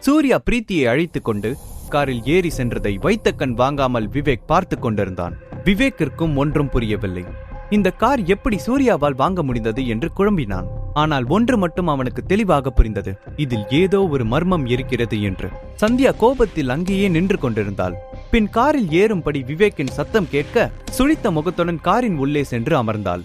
சூர்யா பிரீத்தியை அழைத்துக் கொண்டு காரில் ஏறி சென்றதை வைத்த கண் வாங்காமல் விவேக் பார்த்து கொண்டிருந்தான். விவேக்கிற்கும் ஒன்றும் புரியவில்லை. இந்த கார் எப்படி சூர்யாவால் வாங்க முடிந்தது என்று குழம்பினான். ஆனால் ஒன்று மட்டும் அவனுக்கு தெளிவாக புரிந்தது. இதில் ஏதோ ஒரு மர்மம் இருக்கிறது என்று. சந்தியா கோபத்தில் அங்கேயே நின்று கொண்டிருந்தாள். பின் காரில் ஏறும்படி விவேக்கின் சத்தம் கேட்க சுழித்த முகத்துடன் காரின் உள்ளே சென்று அமர்ந்தாள்.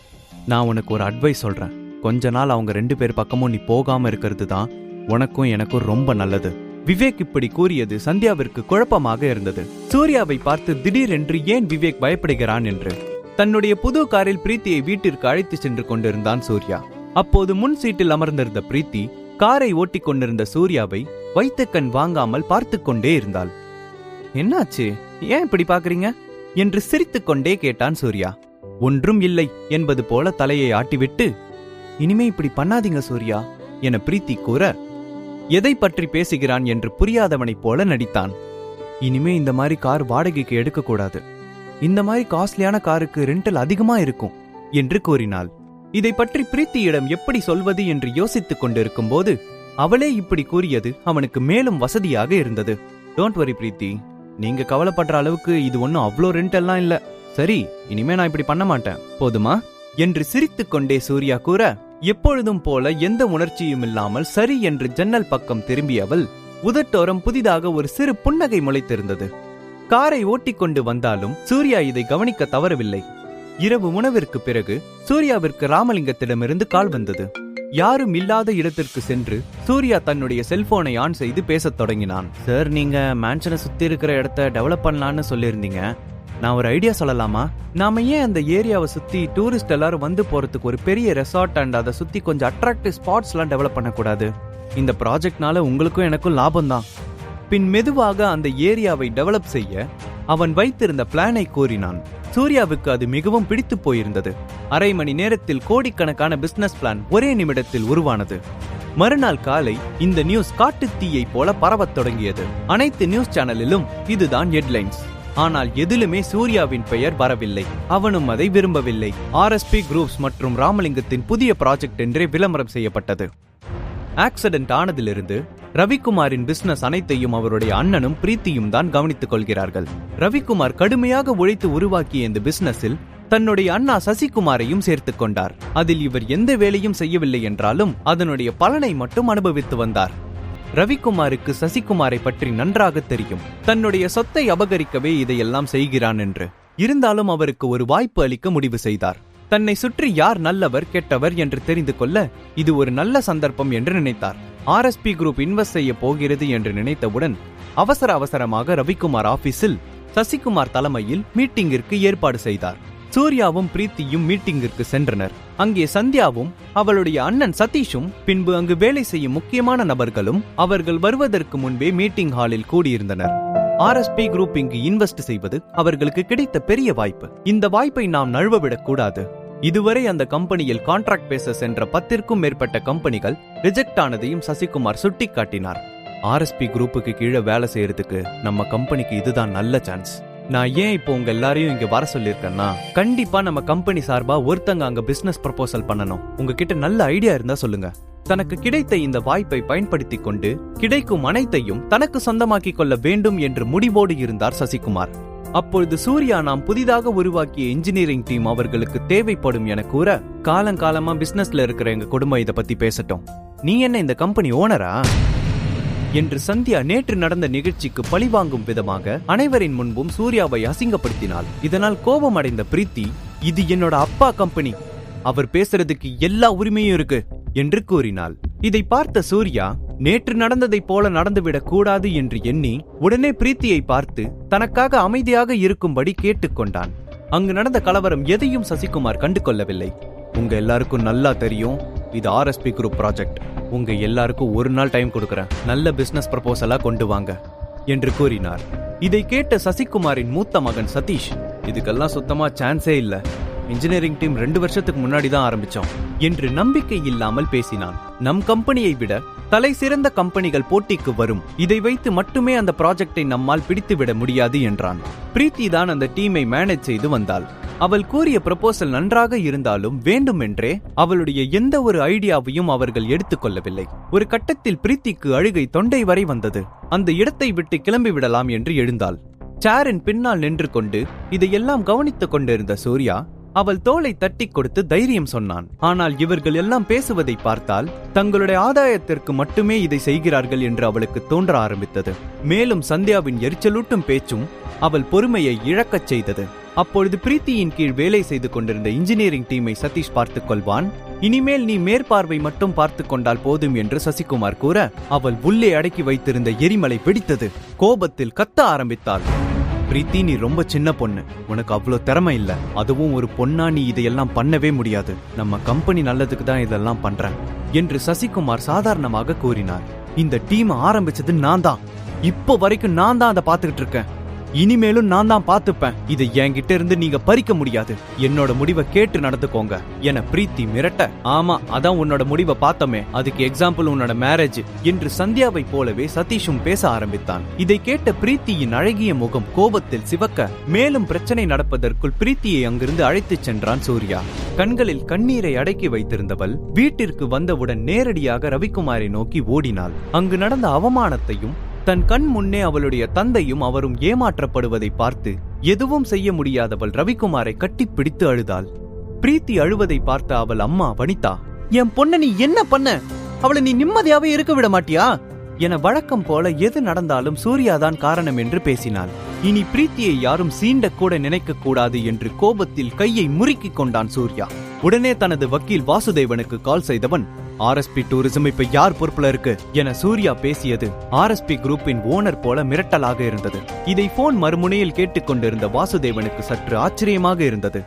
நான் உனக்கு ஒரு அட்வைஸ் சொல்றேன். கொஞ்ச நாள் அவங்க ரெண்டு பேர் பக்கமும் நீ போகாம இருக்கிறது தான் உனக்கும் எனக்கும் ரொம்ப நல்லது. விவேக் இப்படி கூறியது சந்தியாவிற்கு குழப்பமாக இருந்தது. சூர்யாவை பார்த்து திடீரென்று ஏன் விவேக் பயப்படுகிறான் என்று. தன்னுடைய புது காரில் பிரீத்தியை வீட்டிற்கு அழைத்து சென்று கொண்டிருந்தான் சூர்யா. அப்போது முன் சீட்டில் அமர்ந்திருந்த பிரீத்தி காரை ஓட்டிக் கொண்டிருந்த சூர்யாவை வைத்த கண் வாங்காமல் பார்த்து கொண்டே இருந்தாள். என்னாச்சு? ஏன் இப்படி பாக்குறீங்க என்று சிரித்துக்கொண்டே கேட்டான் சூர்யா. ஒன்றும் இல்லை என்பது போல தலையை ஆட்டிவிட்டு இனிமே இப்படி பண்ணாதீங்க சூர்யா என பிரீத்தி கூற எதை பற்றி பேசுகிறான் என்று புரியாதவனைப் போல நடித்தான். இனிமே இந்த மாதிரி கார் வாடகைக்கு எடுக்கக்கூடாது. இந்த மாதிரி காஸ்ட்லியான காருக்கு ரெண்டல் அதிகமா இருக்கும் என்று கூறினாள். இதை பற்றி பிரீத்தியிடம் எப்படி சொல்வது என்று யோசித்துக் கொண்டிருக்கும் போது அவளே இப்படி கூறியது அவனுக்கு மேலும் வசதியாக இருந்தது. டோன்ட் வரி பிரீத்தி. நீங்க கவலைப்படுற அளவுக்கு இது ஒன்றும் அவ்வளோ ரெண்டெல்லாம் இல்ல. சரி இனிமே நான் இப்படி பண்ண மாட்டேன். போதுமா? என்று சிரித்துக் கொண்டே சூர்யா கூற எப்பொழுதும் போல எந்த உணர்ச்சியும் இல்லாமல் சரி என்று ஜன்னல் பக்கம் திரும்பியவள் உதட்டோரம் புதிதாக ஒரு சிறு புன்னகை முளைத்திருந்தது. காரை ஓட்டிக்கொண்டு வந்தாலும் சூர்யா இதை கவனிக்க தவறவில்லை. இரவு உணவிற்கு பிறகு சூர்யாவிற்கு ராமலிங்கத்திடமிருந்து கால் வந்தது. யாரும் இல்லாத இடத்திற்கு சென்று சூர்யா தன்னுடைய செல்போனை ஆன் செய்து பேசத் தொடங்கினான். சார் நீங்க மேன்ஷனை சுத்தி இருக்கிற இடத்த டெவலப் பண்ணலான்னு சொல்லியிருந்தீங்க. நான் ஒரு ஐடியா சொல்லலாமா? நாம ஏன் அந்த ஏரியாவை சுத்தி டூரிஸ்ட் எல்லாரும் வந்து போறதுக்கு ஒரு பெரிய ரெசார்ட் அண்ட் அதை சுத்தி கொஞ்சம் அட்ராக்டிவ் ஸ்பாட்ஸ் எல்லாம் டெவலப் பண்ணக்கூடாது. இந்த ப்ராஜெக்ட்னால உங்களுக்கும் எனக்கும் லாபம் தான் பின் மெதுவாக அந்த ஏரியாவை டெவலப் செய்ய அவன் வைத்திருந்த பிளானை கூறினான். சூர்யாவுக்கு அது மிகவும் பிடித்து போயிருந்தது. அரை மணி நேரத்தில் கோடிக்கணக்கான பிசினஸ் பிளான் ஒரே நிமிடத்தில் உருவானது. மறுநாள் காலை இந்த நியூஸ் காட்டுத் தீயைப் போல பரவத் தொடங்கியது. அனைத்து நியூஸ் சேனலிலும் இதுதான் ஹெட்லைன்ஸ் ஆனால் எதிலுமே சூர்யாவின் பெயர் வரவில்லை. அவனும் அதை விரும்பவில்லை. ஆர்எஸ்பி குரூப்ஸ் மற்றும் ராமலிங்கத்தின் புதிய ப்ராஜெக்ட் என்றே விளம்பரம் செய்யப்பட்டது. ஆக்சிடென்ட் ஆனதிலிருந்து ரவிக்குமாரின் பிசினஸ் அனைத்தையும் அவருடைய அண்ணனும் பிரீத்தியும் தான் கவனித்துக் கொள்கிறார்கள். ரவிக்குமார் கடுமையாக உழைத்து உருவாக்கிய இந்த பிசினஸில் தன்னுடைய அண்ணா சசிகுமாரையும் சேர்த்துக் கொண்டார். அதில் இவர் எந்த வேலையும் செய்யவில்லை என்றாலும் அதனுடைய பலனை மட்டும் அனுபவித்து வந்தார். ரவிக்குமாருக்கு சசிகுமாரை பற்றி நன்றாக தெரியும். தன்னுடைய சொத்தை அபகரிக்கவே இதையெல்லாம் செய்கிறான் என்று. இருந்தாலும் அவருக்கு ஒரு வாய்ப்பு அளிக்க முடிவு செய்தார். தன்னை சுற்றி யார் நல்லவர் கெட்டவர் என்று தெரிந்து கொள்ள இது ஒரு நல்ல சந்தர்ப்பம் என்று நினைத்தார். ஆர்எஸ்பி குரூப் இன்வெஸ்ட் செய்ய போகிறது என்று நினைத்தவுடன் அவசர அவசரமாக ரவிக்குமார் ஆபீஸில் சசிகுமார் தலைமையில் மீட்டிங்கிற்கு ஏற்பாடு செய்தார். சூர்யாவும் பிரீத்தியும் மீட்டிங்கிற்கு சென்றனர். அங்கே சந்தியாவும் அவளுடைய அண்ணன் சதீஷும் பின்பு அங்கு வேலை செய்யும் முக்கியமான நபர்களும் அவர்கள் வருவதற்கு முன்பே மீட்டிங் ஹாலில் கூடியிருந்தனர். ஆர்எஸ்பி குரூப் இங்கு இன்வெஸ்ட் செய்வது அவர்களுக்கு கிடைத்த பெரிய வாய்ப்பு. இந்த வாய்ப்பை நாம் நழுவவிடக் கூடாது. இதுவரை அந்த கம்பெனியில் கான்ட்ராக்ட் பேச சென்ற பத்திற்கும் மேற்பட்ட கம்பெனிகள் ரிஜெக்ட் ஆனதையும் சசிகுமார் சுட்டிக்காட்டினார். ஆர்எஸ்பி குரூப்புக்கு கீழே வேலை செய்யறதுக்கு நம்ம கம்பெனிக்கு இதுதான் நல்ல சான்ஸ். நான் ஏன் இப்போ உங்க எல்லாரையும் இங்க வர சொல்லியிருக்கேன்னா கண்டிப்பா நம்ம கம்பெனி சார்பா ஒருத்தங்க அங்க பிசினஸ் ப்ரப்போசல் பண்ணணும். உங்ககிட்ட நல்ல ஐடியா இருந்தா சொல்லுங்க. தனக்கு கிடைத்த இந்த வாய்ப்பை பயன்படுத்திக் கொண்டு கிடைக்கும் அனைத்தையும் தனக்கு சொந்தமாக்கிக் கொள்ள வேண்டும் என்று முடிவோடு இருந்தார் சசிகுமார். அப்பொழுது சூர்யா நாம் புதிதாக உருவாக்கிய இன்ஜினியரிங் டீம் அவர்களுக்கு தேவைப்படும் என கூற காலங்காலமா பிசினஸ்ல இருக்கிற எங்க குடும்பம் இத பத்தி பேசட்டும். நீ என்ன இந்த கம்பெனி ஓனரா என்று சந்தியா நேற்று நடந்த நிகழ்ச்சிக்கு பழிவாங்கும் விதமாக அனைவரின் முன்பும் சூர்யாவை அசிங்கப்படுத்தினாள். இதனால் கோபமடைந்த பிரீத்தி இது என்னோட அப்பா கம்பெனி. அவர் பேசுறதுக்கு எல்லா உரிமையும் இருக்கு என்று கூறினாள். இதை பார்த்த சூர்யா நேற்று நடந்ததைப் போல நடந்துவிடக் கூடாது என்று எண்ணி உடனே பிரீத்தியை பார்த்து தனக்காக அமைதியாக இருக்கும்படி கேட்டுக்கொண்டான் அங்கு நடந்த கலவரம் எதையும் சசிகுமார் கண்டு கொள்ளவில்லை உங்க எல்லாருக்கும் நல்லா தெரியும். இது ஆர்எஸ்பி குரூப் ப்ராஜெக்ட் உங்க எல்லாருக்கும் ஒரு நாள் டைம் கொடுக்கறேன். நல்ல பிசினஸ் ப்ரப்போசலா கொண்டு வாங்க. என்று கூறினார். இதை கேட்ட சசிகுமாரின் மூத்த மகன் சதீஷ் இதுக்கெல்லாம் சுத்தமா சான்ஸே இல்ல. இன்ஜினியரிங் டீம் ரெண்டு வருஷத்துக்கு முன்னாடி தான் ஆரம்பிச்சோம் என்று நம்பிக்கை இல்லாமல் பேசினான். நம் கம்பெனியை விட தலை சிறந்த கம்பெனிகள் போட்டிக்கு வரும். இதை வைத்து மட்டுமே அந்த ப்ராஜெக்டை நம்மால் பிடித்துவிட முடியாது என்றான். பிரீத்தி தான் அந்த டீமை மேனேஜ் செய்து வந்தாள். அவள் கூறிய ப்ரப்போசல் நன்றாக இருந்தாலும் வேண்டுமென்றே அவளுடைய எந்த ஒரு ஐடியாவையும் அவர்கள் எடுத்துக்கொள்ளவில்லை. ஒரு கட்டத்தில் பிரீத்திக்கு அழுகை தொண்டை வரை வந்தது. அந்த இடத்தை விட்டு கிளம்பி விடலாம் என்று எழுந்தாள். சேரின் பின்னால் நின்று கொண்டு இதையெல்லாம் கவனித்துக் கொண்டிருந்த சூர்யா அவள் தோளை தட்டி கொடுத்து தைரியம் சொன்னான். ஆனால் இவர்கள் எல்லாம் பேசுவதை பார்த்தால் தங்களுடைய ஆதாயத்திற்கு மட்டுமே இதை செய்கிறார்கள் என்று அவளுக்கு தோன்ற ஆரம்பித்தது. மேலும் சந்தியாவின் எரிச்சலூட்டும் பேச்சும் அவள் பொறுமையை இழக்கச் செய்தது. அப்பொழுது பிரீத்தியின் கீழ் வேலை செய்து கொண்டிருந்த இன்ஜினியரிங் டீமை சதீஷ் பார்த்துக் கொள்வான். இனிமேல் நீ மேற்பார்வை மட்டும் பார்த்துக் கொண்டால் போதும் என்று சசிகுமார் கூற அவள் உள்ளே அடக்கி வைத்திருந்த எரிமலை பிடித்தது கோபத்தில் கத்த ஆரம்பித்தாள். பிரீத்தி நீ ரொம்ப சின்ன பொண்ணு. உனக்கு அவ்வளோ திறமை இல்ல. அதுவும் ஒரு பொண்ணா நீ இதையெல்லாம் பண்ணவே முடியாது. நம்ம கம்பெனி நல்லதுக்கு தான் இதெல்லாம் பண்றேன் என்று சசிகுமார் சாதாரணமாக கூறினார். இந்த டீம் ஆரம்பிச்சது நான் தான். இப்போ வரைக்கும் நான் தான் அதை பார்த்துக்கிட்டு இருக்கேன். இனிமேலும் நான் தான் பார்த்துப்பேன். இதை என்கிட்ட இருந்து நீங்க பறிக்க முடியாது. என்னோட முடிவை கேட்டு நடந்துக்கோங்க. என பிரீத்தி மிரட்ட. ஆமா அதான் உன்னோட முடிவை பார்த்தோமே. அதுக்கு எக்ஸாம்பிள் உன்னோட மேரேஜ் என்று சந்தியாவை போலவே சதீஷும் பேச ஆரம்பித்தான். இதை கேட்ட பிரீத்தியின் அழகிய முகம் கோபத்தில் சிவக்க மேலும் பிரச்சனை நடப்பதற்குள் பிரீத்தியை அங்கிருந்து அழைத்துச் சென்றான் சூர்யா. கண்களில் கண்ணீரை அடக்கி வைத்திருந்தவள் வீட்டிற்கு வந்தவுடன் நேரடியாக ரவிக்குமாரை நோக்கி ஓடினாள். அங்கு நடந்த அவமானத்தையும் தன் கண் முன்னே அவளுடைய தந்தையும் அவரும் ஏமாற்றப்படுவதை பார்த்து எதுவும் செய்ய முடியாதவள் ரவிக்குமாரை கட்டிப்பிடித்து அழுதாள். பிரீத்தி அழுவதை பார்த்த அவள் அம்மா வனிதா என் பொண்ண நீ என்ன பண்ண? அவளை நீ நிம்மதியாவே இருக்க விட மாட்டியா? என வழக்கம் போல எது நடந்தாலும் சூர்யாதான் காரணம் என்று பேசினாள். இனி பிரீத்தியை யாரும் சீண்ட கூட நினைக்க கூடாது என்று கோபத்தில் கையை முறுக்கிக் கொண்டான் சூர்யா. உடனே தனது வக்கீல் வாசுதேவனுக்கு கால் செய்தவன் ஆர்எஸ்பி டூரிசம் இப்ப யார் பொறுப்புல இருக்கு என சூர்யா பேசியது ஆர்எஸ்பி குரூப்பின் ஓனர் போல மிரட்டலாக இருந்தது. இதை போன் மறுமுனையில் கேட்டுக்கொண்டிருந்த வாசுதேவனுக்கு சற்று ஆச்சரியமாக இருந்தது.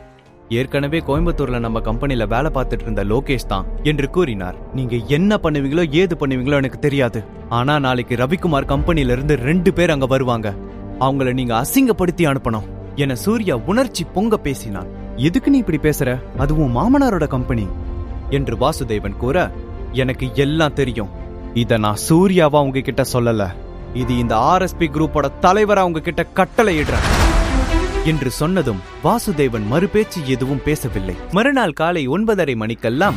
ஏற்கனவே கோயம்புத்தூர்ல நம்ம கம்பெனில வேலை பார்த்துட்டு இருந்த லோகேஷ் தான் என்று கூறினார். நீங்க என்ன பண்ணுவீங்களோ ஏது பண்ணுவீங்களோ எனக்கு தெரியாது. ஆனா நாளைக்கு ரவிக்குமார் கம்பெனில இருந்து ரெண்டு பேர் அங்க வருவாங்க. அவங்கள நீங்க அசிங்கப்படுத்தி அனுப்பணும் என சூர்யா உணர்ச்சி பொங்க பேசினான். எதுக்கு நீ இப்படி பேசுற? அதுவும் மாமனாரோட கம்பெனி. என்று வாசுதேவன் கூற எனக்கு எல்லாம் தெரியும். இத நான் சூர்யாவா உங்ககிட்ட சொல்லல. இது இந்த ஆர்எஸ்பி குரூப்போட தலைவரா உங்ககிட்ட கட்டளையிடுறேன். என்று சொன்னதும் வாசுதேவன் மறுபேச்சு எதுவும் பேசவில்லை. மறுநாள் காலை ஒன்பதரை மணிக்கெல்லாம்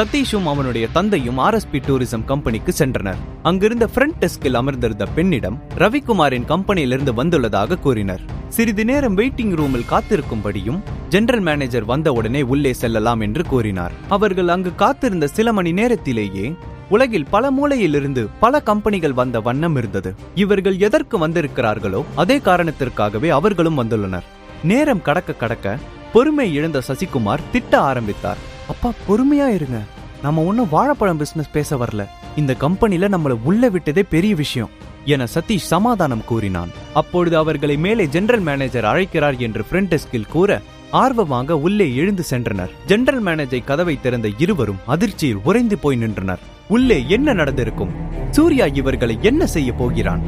சதீஷும் அவனுடைய தந்தையும் ஆர்எஸ்பி டூரிசம் கம்பெனிக்கு சென்றனர். அங்கிருந்த ஃப்ரண்ட் டெஸ்கில் அமர்ந்திருந்த பெண்ணிடம் ரவிக்குமாரின் கம்பெனியிலிருந்து வந்துள்ளதாக கூறினர். சிறிது நேரம் வெயிட்டிங் ரூமில் காத்திருக்கும்படியும் ஜெனரல் மேனேஜர் வந்தவுடனே உள்ளே செல்லலாம் என்று கூறினார். அவர்கள் அங்கு காத்திருந்த சில மணி நேரத்திலேயே உலகில் பல மூலையிலிருந்து பல கம்பெனிகள் வந்த வண்ணம் இருந்தது. இவர்கள் எதற்கு வந்திருக்கிறார்களோ அதே காரணத்திற்காகவே அவர்களும் வந்துள்ளனர். நேரம் கடக்க கடக்க பொறுமை இழந்த சசிகுமார் திட்ட ஆரம்பித்தார். அப்பா பொறுமையா இருங்க. நம்ம ஒண்ணும் வாழைப்பழம் பிசினஸ் பேச வரல. இந்த கம்பெனில நம்மள உள்ள விட்டதே பெரிய விஷயம் என சதீஷ் சமாதானம் கூறினான். அப்பொழுது அவர்களை மேலே ஜெனரல் மேனேஜர் அழைக்கிறார் என்று ஃப்ரண்ட் டெஸ்கில் கூற ஆர்வமாக உள்ளே எழுந்து சென்றனர். ஜெனரல் மேனேஜர் கதவை திறந்த இருவரும் அதிர்ச்சியில் உறைந்து போய் நின்றனர். உள்ளே என்ன நடந்திருக்கும்? சூர்யா இவர்களை என்ன செய்ய போகிறான்?